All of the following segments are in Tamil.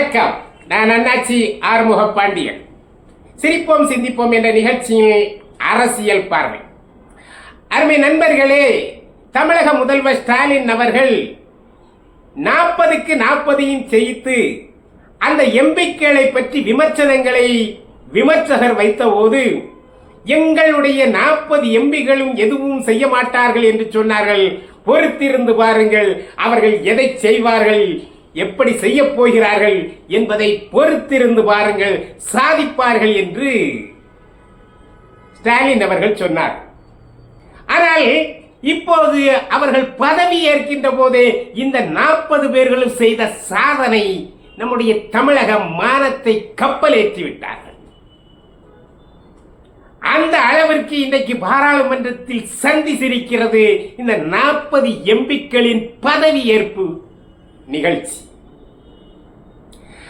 வணக்கம். நான் அண்ணாச்சி ஆறுமுக பாண்டியன். சிரிப்போம் சிந்திப்போம் என்ற நிகழ்ச்சியில் அரசியல் பார்வை. அருமை நண்பர்களே தமிழக முதல்வர் ஸ்டாலின் அவர்கள் நாற்பதுக்கு நாற்பதையும் செய்து அந்த எம்பிக்களை பற்றி விமர்சனங்களை விமர்சகர் வைத்தபோது எங்களுடைய நாற்பது எம்பிகளும் எதுவும் செய்ய மாட்டார்கள் என்று சொன்னார்கள். பொறுத்திருந்து பாருங்கள் அவர்கள் எதை செய்வார்கள்? எப்படி செய்ய போகிறார்கள் என்பதை பொறுத்திருந்து பாருங்கள் சாதிப்பார்கள் என்று ஸ்டாலின் அவர்கள் சொன்னார். ஆனால் இப்போது அவர்கள் பதவி ஏற்கின்ற போதே இந்த நாற்பது பேர்களும் செய்த சாதனை நம்முடைய தமிழக மானத்தை கப்பலேற்றி விட்டார்கள். அந்த அளவிற்கு இன்றைக்கு பாராளுமன்றத்தில் சந்தி சிரிக்கிறது இந்த நாற்பது எம்பிக்களின் பதவி ஏற்பு. நிகழ்ச்சி.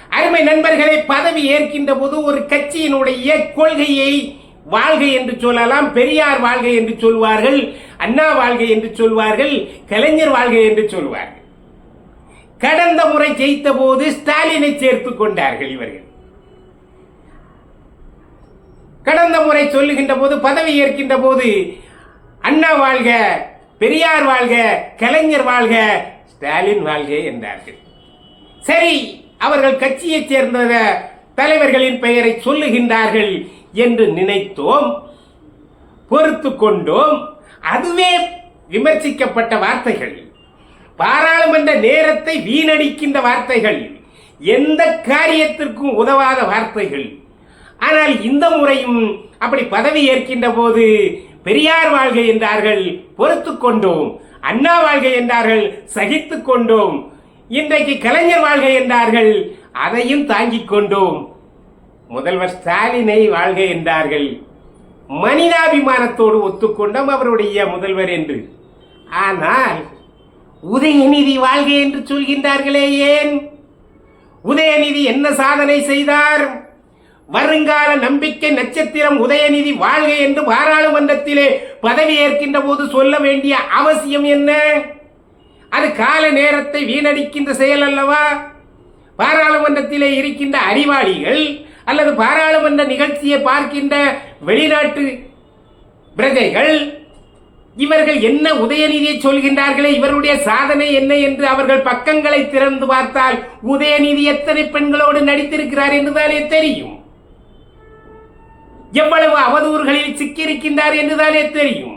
அருமை நண்பர்களை பதவி ஏற்கின்ற போது ஒரு கட்சியினுடைய கொள்கையை வாழ்க என்று சொல்லலாம் பெரியார் வாழ்க என்று சொல்வார்கள் அண்ணா வாழ்கை என்று சொல்வார்கள் கலைஞர் வாழ்க என்று சொல்வார்கள். கடந்த முறை ஜெயித்த போது ஸ்டாலினை சேர்த்துக் கொண்டார்கள் இவர்கள். கடந்த முறை சொல்லுகின்ற போது பதவி ஏற்கின்ற போது அண்ணா வாழ்க பெரியார் வாழ்க கலைஞர் வாழ்க ஸ்டாலின் வாழ்கே என்றார்கள். சரி அவர்கள் கட்சியைச் சேர்ந்த தலைவர்களின் பெயரை சொல்லுகின்றார்கள் என்று நினைத்தோம் பொறுத்து கொண்டோம். அதுவே விமர்சிக்கப்பட்ட வார்த்தைகள். பாராளுமன்ற நேரத்தை வீணடிக்கின்ற வார்த்தைகள். எந்த காரியத்திற்கும் உதவாத வார்த்தைகள். ஆனால் இந்த முறையும் அப்படி பதவி ஏற்கின்ற போது பெரியார் வாழ்க என்றார்கள் பொறுத்து கொண்டோம். அண்ணா வாழ்க என்றார்கள் சகித்து கொண்டோம். இன்றைக்கு கலைஞர் வாழ்க என்றார்கள் அதையும் தாங்கிக் கொண்டோம். முதல்வர் ஸ்டாலினை வாழ்க என்றார்கள். மனிதாபிமானத்தோடு ஒத்துக்கொண்டோம் அவருடைய முதல்வர் என்று. ஆனால் உதயநிதி வாழ்க என்று சொல்கின்றார்களே ஏன்? உதயநிதி என்ன சாதனை செய்தார்? வருங்கால நம்பிக்கை நட்சத்திரம் உதயநிதி வாழ்க என்று பாராளுமன்றத்திலே பதவி ஏற்கின்ற போது சொல்ல வேண்டிய அவசியம் என்ன? அது கால நேரத்தை வீணடிக்கின்ற செயல் அல்லவா? பாராளுமன்றத்திலே இருக்கின்ற அறிவாளிகள் அல்லது பாராளுமன்ற நிகழ்ச்சியை பார்க்கின்ற வெளிநாட்டு பிரஜைகள் இவர்கள் என்ன உதயநிதியை சொல்கின்றார்களே? இவருடைய சாதனை என்ன என்று அவர்கள் பக்கங்களை திறந்து பார்த்தால் உதயநிதி எத்தனை பெண்களோடு நடித்திருக்கிறார் என்றுதானே தெரியும். எவ்வளவு அவதூறுகளில் சிக்கியிருக்கின்றார் என்றுதானே தெரியும்.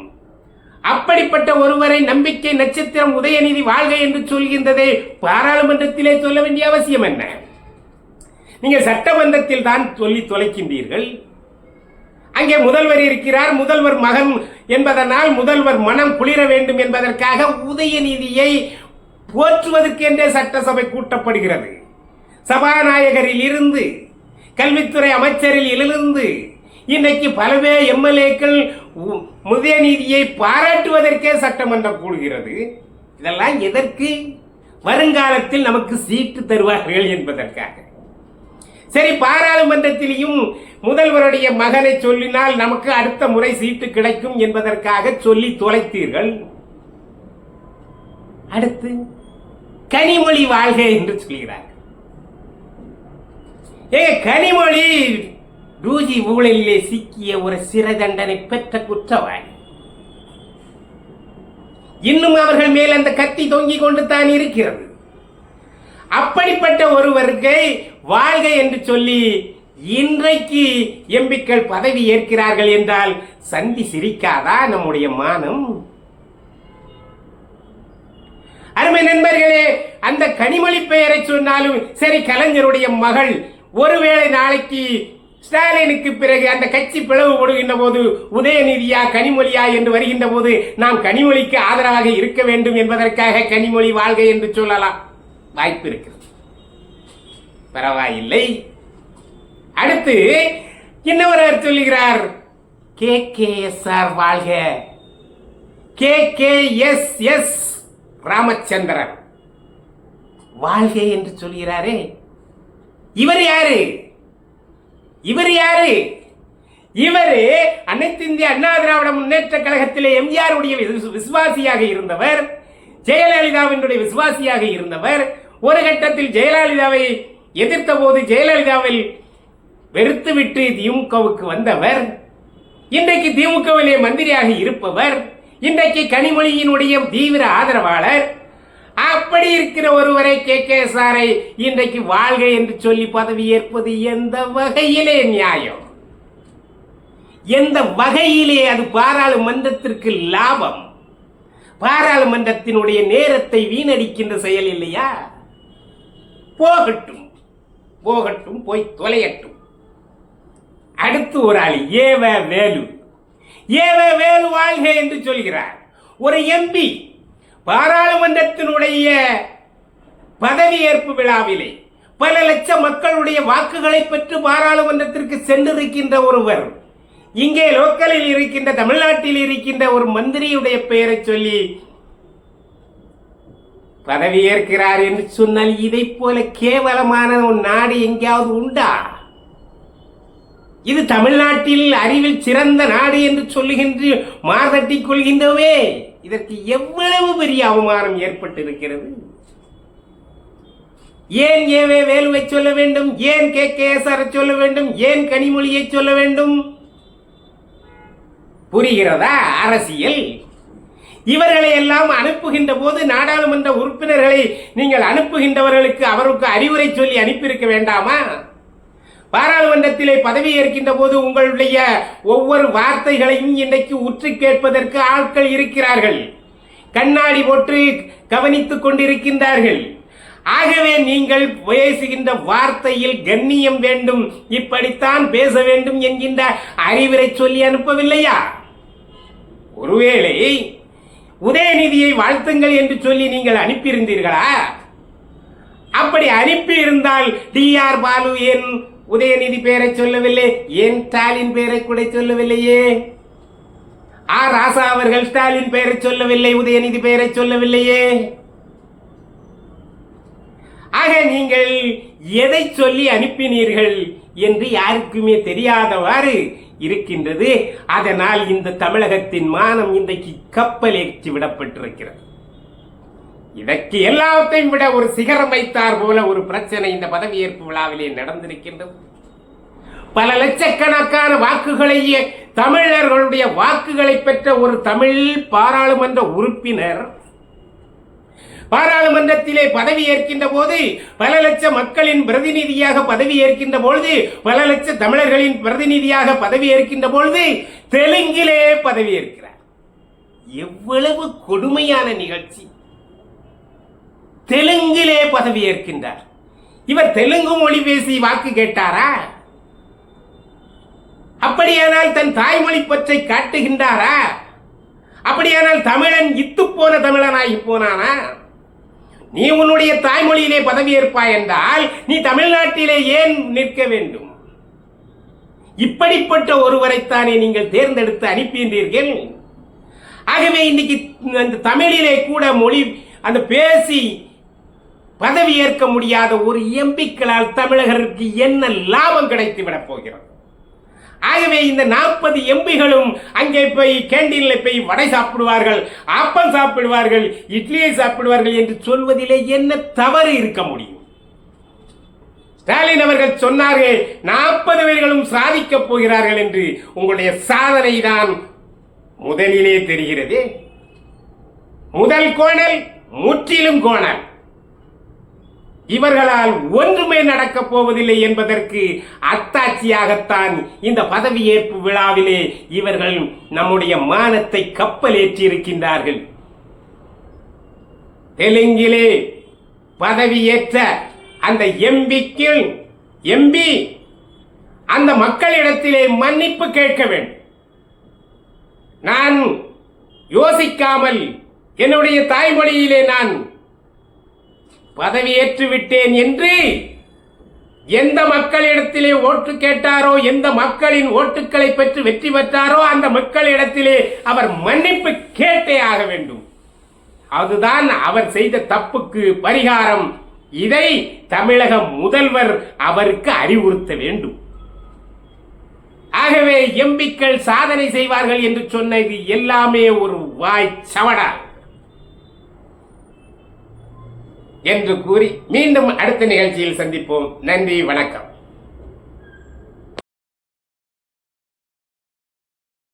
அப்படிப்பட்ட ஒருவரை நம்பிக்கை நட்சத்திரம் உதயநிதி வாழ்க என்று சொல்கின்றதை பாராளுமன்றத்திலே சொல்ல வேண்டிய அவசியம் என்ன? நீங்கள் சட்டமன்றத்தில் தான் சொல்லி தொலைக்கின்றீர்கள். அங்கே முதல்வர் இருக்கிறார் முதல்வர் மகன் என்பதனால் முதல்வர் மனம் குளிர வேண்டும் என்பதற்காக உதயநிதியை போற்றுவதற்கு என்றே சட்டசபை கூட்டப்படுகிறது. சபாநாயகரில் இருந்து கல்வித்துறை அமைச்சரில் இருந்து இன்னைக்கு பலவே எம்எல்ஏக்கள் உதயநிதியை பாராட்டுவதற்கே சட்டமன்றம் கூடுகிறது இதெல்லாம் எதற்கு? வருங்காலத்தில் நமக்கு சீட்டு தருவார்கள் என்பதற்காக. சரி பாராளுமன்றத்திலையும் முதல்வருடைய மகனை சொல்லினால் நமக்கு அடுத்த முறை சீட்டு கிடைக்கும் என்பதற்காக சொல்லி தொலைத்தீர்கள். அடுத்து கனிமொழி வாழ்க என்று சொல்கிறார் ஏ கனிமொழி ரூஜி ஊழலிலே சிக்கிய ஒரு சிறை தண்டனை பெற்ற குற்றவாளி. இன்னும் அவர்கள் மேல் அந்த கத்தி தொங்கிக் கொண்டு தான் இருக்கிறது. அப்படிப்பட்ட ஒருவருக்கு வாழ்க என்று சொல்லி இன்றைக்கு எம்பிக்கள் பதவி ஏற்கிறார்கள் என்றால் சந்தி சிரிக்காதா நம்முடைய மானம்? அருமை நண்பர்களே அந்த கனிமொழி பெயரை சொன்னாலும் சரி கலைஞருடைய மகள் ஒருவேளை நாளைக்கு ஸ்டாலினுக்கு பிறகு அந்த கட்சி பிளவு போடுகின்ற போது உதயநிதியா கனிமொழியா என்று வருகின்ற போது நாம் கனிமொழிக்கு ஆதரவாக இருக்க வேண்டும் என்பதற்காக கனிமொழி வாழ்க என்று சொல்லலாம். வாய்ப்பு இருக்கிறது. பரவாயில்லை. அடுத்து இன்னொருவர் சொல்லுகிறார் கே கே எஸ் ஆர் வாழ்க. K K S S Ramachandran. வாழ்க என்று சொல்கிறாரே. இவர் யாரு? இவர் யாரு? இவர் அனைத்து இந்திய அண்ணா திராவிட முன்னேற்ற கழகத்திலே எம்ஜிஆருடைய விசு- விசுவாசியாக இருந்தவர் ஜெயலலிதாவினுடைய விசுவாசியாக இருந்தவர். ஒரு கட்டத்தில் ஜெயலலிதாவை எதிர்த்த போது ஜெயலலிதாவில் வெறுத்துவிட்டு திமுகவுக்கு வந்தவர். இன்றைக்கு திமுகவிலே மந்திரியாக இருப்பவர். இன்றைக்கு கனிமொழியினுடைய தீவிர ஆதரவாளர். அப்படி இருக்கிற ஒருவரை கே. கே. சாரை இன்றைக்கு வாழ்க என்று சொல்லி பதவி ஏற்பது எந்த வகையிலே நியாயம்? எந்த வகையிலே அது பாராளுமன்றத்திற்கு லாபம்? பாராளுமன்றத்தினுடைய நேரத்தை வீணடிக்கின்ற செயல் இல்லையா? போகட்டும் போகட்டும் போய் தொலையட்டும். அடுத்து ஒரு ஆள் ஏவ வேலு. ஏவ வேலு வாழ்க என்று சொல்கிறார். ஒரு எம்பி பாராளுமன்றத்தினுடைய பதவியேற்பு விழாவிலே பல லட்சம் மக்களுடைய வாக்குகளை பெற்று பாராளுமன்றத்திற்கு சென்றிருக்கின்ற ஒருவர் இங்கே லோக்கலில் இருக்கின்ற தமிழ்நாட்டில் இருக்கின்ற ஒரு மந்திரியுடைய பெயரை சொல்லி பதவியேற்கிறார் என்று சொன்னால் இதை போல கேவலமான ஒரு நாடு எங்கேயாவது உண்டா? இது தமிழ்நாட்டில் அறிவில் சிறந்த நாடு என்று சொல்லுகின்ற மார்தட்டிக் கொள்கின்றவே. இதற்கு எவ்வளவு பெரிய அவமானம் ஏற்பட்டிருக்கிறது? ஏன் ஏவே வேலுவை சொல்ல வேண்டும்? ஏன் கே கே சொல்ல வேண்டும்? ஏன் கனிமொழியை சொல்ல வேண்டும்? புரிகிறதா அரசியல்? இவர்களை எல்லாம் அனுப்புகின்ற போது நாடாளுமன்ற உறுப்பினர்களை நீங்கள் அனுப்புகின்றவர்களுக்கு அவருக்கு அறிவுரை சொல்லி அனுப்பியிருக்க வேண்டாமா? பாராளுமன்றத்திலே பதவி ஏற்கின்ற போது உங்களுடைய ஒவ்வொரு வார்த்தைகளையும் இன்றைக்கு உற்று கேட்பதற்கு ஆட்கள் இருக்கிறார்கள். கண்ணாடி போட்டு கவனித்துக் கொண்டிருக்கின்றார்கள். ஆகவே நீங்கள் பேசுகின்ற வார்த்தையில் கண்ணியம் வேண்டும் இப்படித்தான் பேச வேண்டும் என்கின்ற அறிவுரை சொல்லி அனுப்பவில்லையா? ஒருவேளை உதயநிதியை வாழ்த்துங்கள் என்று சொல்லி நீங்கள் அனுப்பியிருந்தீர்களா? அப்படி அனுப்பி இருந்தால் டி ஆர் பாலு என் உதயநிதி பெயரை சொல்லவில்லை ஏன் ஸ்டாலின் பெயரை கூட சொல்லவில்லையே? ஆ ராசா அவர்கள் ஸ்டாலின் பெயரை சொல்லவில்லை உதயநிதி பெயரை சொல்லவில்லையே? ஆக நீங்கள் எதை சொல்லி அனுப்பினீர்கள் என்று யாருக்குமே தெரியாதவாறு இருக்கின்றது. அதனால் இந்த தமிழகத்தின் மானம் இன்றைக்கு கப்பலேற்றி விடப்பட்டிருக்கிறது. இதற்கு எல்லாத்தையும் விட ஒரு சிகரம் வைத்தார் போல ஒரு பிரச்சனை இந்த பதவியேற்பு விழாவிலே நடந்திருக்கின்றது. பல லட்சக்கணக்கான வாக்குகளையே தமிழர்களுடைய வாக்குகளை பெற்ற ஒரு தமிழ் பாராளுமன்ற உறுப்பினர் பாராளுமன்றத்திலே பதவி ஏற்கின்ற போது பல லட்சம் மக்களின் பிரதிநிதியாக பதவி ஏற்கின்ற பொழுது பல லட்ச தமிழர்களின் பிரதிநிதியாக பதவி ஏற்கின்ற பொழுது தெலுங்கிலே பதவி ஏற்கிறார். எவ்வளவு கொடுமையான நிகழ்ச்சி. தெலுங்கிலே பதவி ஏற்கின்றார். இவர் தெலுங்கு மொழி பேசி வாக்கு கேட்டாரா? அப்படியானால் தன் தாய்மொழி பற்றை காட்டுகின்றாரா? அப்படியானால் தமிழன் இத்து போன தமிழனாகி போனானா? நீ உன்னுடைய தாய்மொழியிலே பதவியேற்பாய் என்றால் நீ தமிழ்நாட்டிலே ஏன் நிற்க வேண்டும்? இப்படிப்பட்ட ஒருவரைத்தானே நீங்கள் தேர்ந்தெடுத்து அனுப்பின்றீர்கள். ஆகவே இன்னைக்கு அந்த தமிழிலே கூட மொழி அந்த பேசி பதவி ஏற்க முடியாத ஒரு எம்பிக்களால் தமிழகருக்கு என்ன லாபம் கிடைத்து விடப் போகிறது? ஆகவே இந்த நாற்பது எம்பிகளும் அங்கே போய் கேண்டீனில் போய் வடை சாப்பிடுவார்கள் அப்பம் சாப்பிடுவார்கள் இட்லியை சாப்பிடுவார்கள் என்று சொல்வதிலே என்ன தவறு இருக்க முடியும்? ஸ்டாலின் அவர்கள் சொன்னார்கள் நாற்பது பேர்களும் சாதிக்கப் போகிறார்கள் என்று. உங்களுடைய சாதனை தான் முதலிலே தெரிகிறது. முதல் கோணல் முற்றிலும் கோணல். இவர்களால் ஒன்றுமே நடக்கப் போவதில்லை என்பதற்கு அத்தாட்சியாகத்தான் இந்த பதவியேற்பு விழாவிலே இவர்கள் நம்முடைய மானத்தை கப்பலேற்றி இருக்கின்றார்கள் தெலுங்கிலே பதவியேற்ற அந்த எம்பிக்கு எம்பி அந்த மக்களிடத்திலே மன்னிப்பு கேட்க வேண்டும். நான் யோசிக்காமல் என்னுடைய தாய்மொழியிலே நான் பதவியேற்று விட்டேன் என்று எந்த மக்களிடத்திலே ஓட்டு கேட்டாரோ எந்த மக்களின் ஓட்டுக்களை பெற்று வெற்றி பெற்றாரோ அந்த மக்களிடத்திலே அவர் மன்னிப்பு கேட்டே ஆக வேண்டும். அதுதான் அவர் செய்த தப்புக்கு பரிகாரம். இதை தமிழக முதல்வர் அவருக்கு அறிவுறுத்த வேண்டும். ஆகவே எம்பிக்கள் சாதனை செய்வார்கள் என்று சொன்னது எல்லாமே ஒரு வாய் சவடா. என்று கூறி மீண்டும் அடுத்த நிகழ்ச்சியில் சந்திப்போம். நன்றி வணக்கம்.